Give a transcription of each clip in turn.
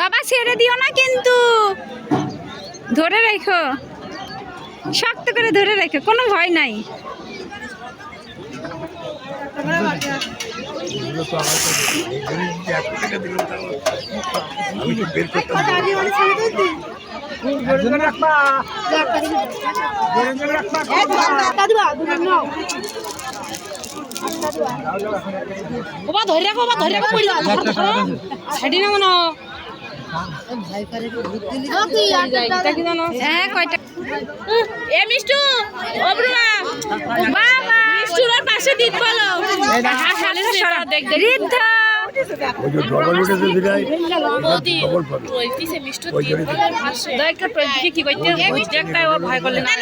বাবা ছেড়ে দিও না কিন্তু ধরে রেখো শক্ত করে ধরে রেখো কোনো ভয় নাই বাবা ধরে রাখো বাবা ধরে রাখো পড়ে যাও ছাড়ি না মনে হ্যাঁ কয়টা এ মিষ্টু অবরুমা বাবা। মিষ্টুর পাশে দিত বলো রিদ্ধা ওই যে ডবল উঠেছে বিদায় ডবল পাবে। ওই জন্য কি করতে একটা ওর ভয় করলে না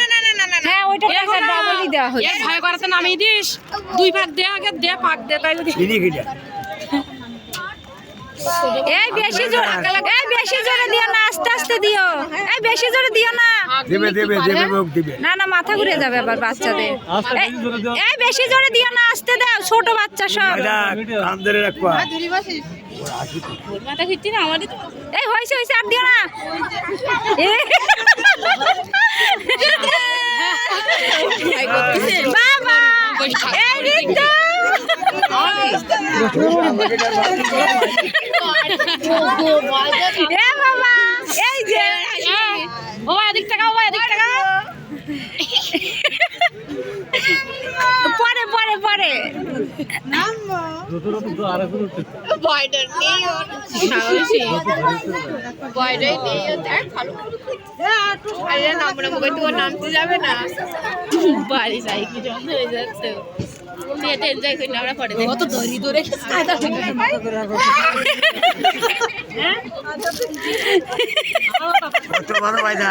হ্যাঁ ওইটা টাকা ডাবলই দেওয়া হচ্ছে। এর ভয় করাতে নামিয়ে দিস। দুই ভাগ দে আগে দে পাক দে তাই যদি এই বেশি জোরে এই বেশি জোরে দিও না আস্তে আস্তে দিও। এই বেশি জোরে দিও না। দেবে দেবে দেবে মুখ না না মাথা ঘুরে যাবে আবার বাচ্চাদের। এই- এই বেশি জোরে দিও না আস্তে দাও ছোট বাচ্চা সব। এটা কান ধরে রাখবা মাথা ঘুরতি না আমাদের এই হয়েছে হয়েছে আর দিও না এ। বাবা এই রিদ্ধা এ বাবা এই যে বাবা এদিক টাকা বাবা এদিক টাকা পরে নামতে যাবে না। বাড়ি যাই কি জন্য হয়ে যাচ্ছে? এনজয় করি আমরা পরে কত ধরি ধরে বড় ভাইদা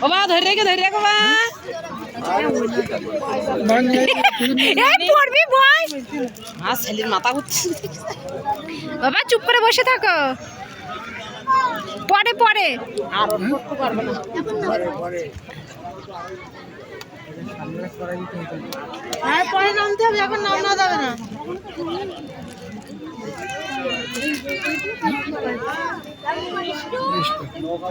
বাবা ধরে রেখে ধরে রেখো এই পড়বি বই আর ছেলের মাথা ঘুরছে। বাবা চুপ করে বসে থাকো। পরে পরে পরে নামতে হবে এখন নাম না যাবে না। নৌকা